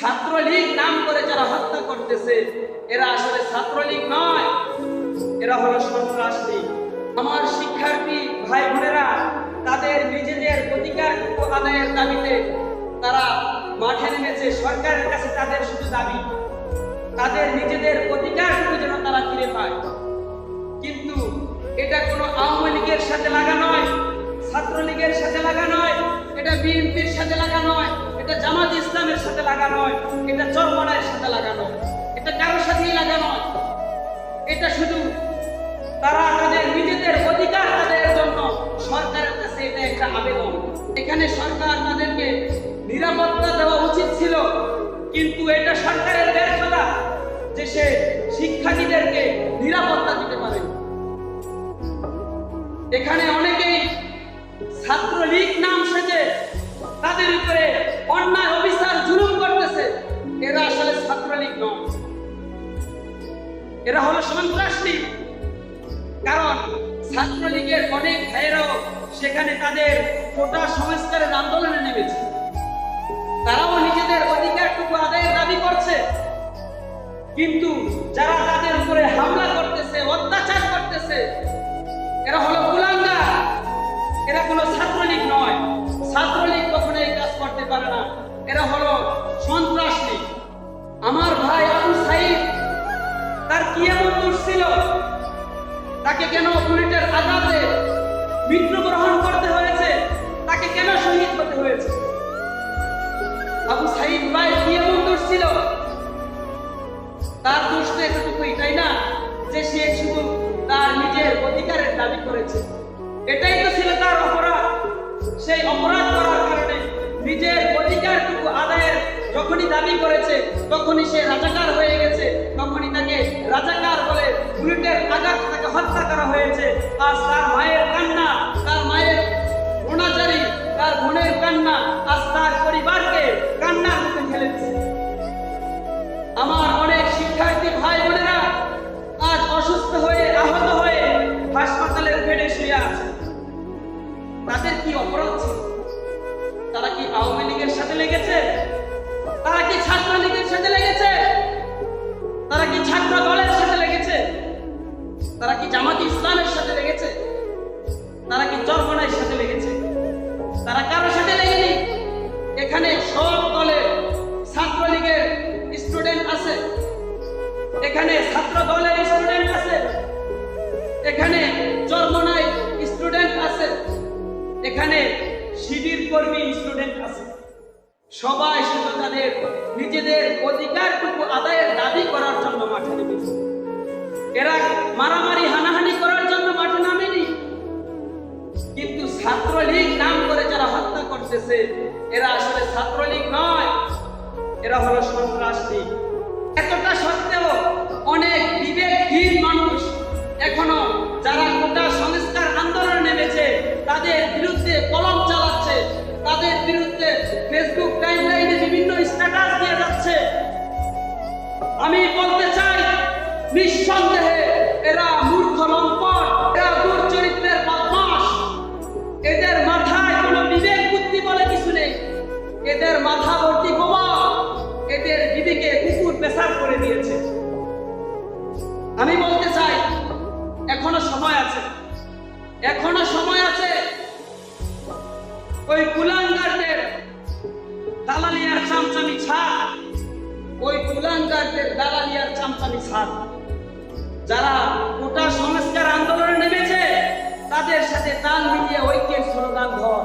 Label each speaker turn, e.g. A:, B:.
A: ছাত্রলীগ নাম করে যারা হত্যা করতেছে, এরা আসলে ছাত্রলীগ নয়, এরা হলো সন্ত্রাসী। আমার শিক্ষার্থী ভাই বোনেরা তাদের নিজেদের অধিকার আদায়ের দাবিতে তারা মাঠে নেমেছে, সরকারের কাছে তাদের শুধু দাবি, তাদের নিজেদের অধিকারটুকু যেন তারা ফিরে পায়। কিন্তু এটা কোনো আওয়ামী লীগের সাথে লাগা নয়, ছাত্রলীগের সাথে লাগা নয়, এটা বিএনপির সাথে লাগা নয়। এটা জামাত ইসলামের সাথে লাগা নয় এটা চরমনায়ের সাথে লাগা নয় এটা কারোর সাথেই লাগা নয় এটা শুধু তারা তাদের নিজেদের অধিকার আদায়ের জন্য সরকারের কাছে এটা একটা আবেদন। এখানে সরকার তাদেরকে নিরাপত্তা দেওয়া উচিত ছিল, কিন্তু এটা সরকারের ব্যর্থতা যে সে শিক্ষার্থীদেরকে নিরাপত্তা দিতে পারে। এখানে অনেকেই ছাত্রলীগ নাম এরা হলো সন্ত্রাসী। কারণ ছাত্রলীগের অনেক ভাইয়েরাও সেখানে তাদের কোটা সংস্কারের আন্দোলনে নেমেছে। তারাও নিজেদের অধিকারটুকু আদায়ের দাবি করছে। কিন্তু যারা তাদের উপরে হামলা করতেছে, অত্যাচার করতেছে, এরা হলো কুলাঙ্গা এরা কোনো ছাত্রলীগ নয়। ছাত্রলীগ কখনো এই কাজ করতে পারে না। এরা হলো কেন বুলেটের আঘাতে মৃত্যুগ্রহণ করতে হয়েছে? তাকে কেন শহীদ হতে হয়েছে? আবু সাইদ ভাই কি এমন দোষ ছিল? তার দোষ তো এতটুকুই, তাই না? যে সে শুধু তার নিজের অধিকারের দাবি করেছে। এটাই তো ছিল তার অপরাধ। সেই অপরাধ করার কারণে নিজের অধিকারটুকু আদায়ের যখনই দাবি করেছে, তখনই সে রাজাকার হয়ে গেছে, তখনই তাকে রাজাকার বলে বুলেটের আঘাত তাকে হত্যা করা হয়েছে। আর তার মায়ের কান্না, তার মায়ের অনাচারী, তার বোনের কান্না সবাই শুধু তাদের নিজেদের অধিকারটুকু আদায়ের দাবি করার জন্য মাঠে নেমেছে। এরা মারামারি, হানাহানি করার জন্য মাঠে নামেনি। কিন্তু ছাত্রলীগ নাম করে যারা হত্যা করতেছে, এরা আসলে ছাত্রলীগ নয়, এরা হলো সন্ত্রাসী। এতটা সত্ত্বেও অনেক নিঃসন্দেহে এরা মূর্খ লম্পট, এরা দুর্চরিত্রের বদমাস এদের মাথায় কোনো বিবেক বুদ্ধি বলে কিছু নেই। এদের মাথা ভর্তি বোমা এদের দিদিকে কুকুর পেশাব করে দিয়েছে। আমি বলতে চাই, এখনও সময় আছে। এখনও সময় আছে। ওই কুলাঙ্গারদের দালালিয়ার চামচামি ছাড়। ওই কুলাঙ্গারদের দালালিয়ার চামচামি ছাড় যারা গোটা সংস্কার আন্দোলনে নেমেছে, তাদের সাথে তাল মিলিয়ে ঐক্যের স্লোগান ধর।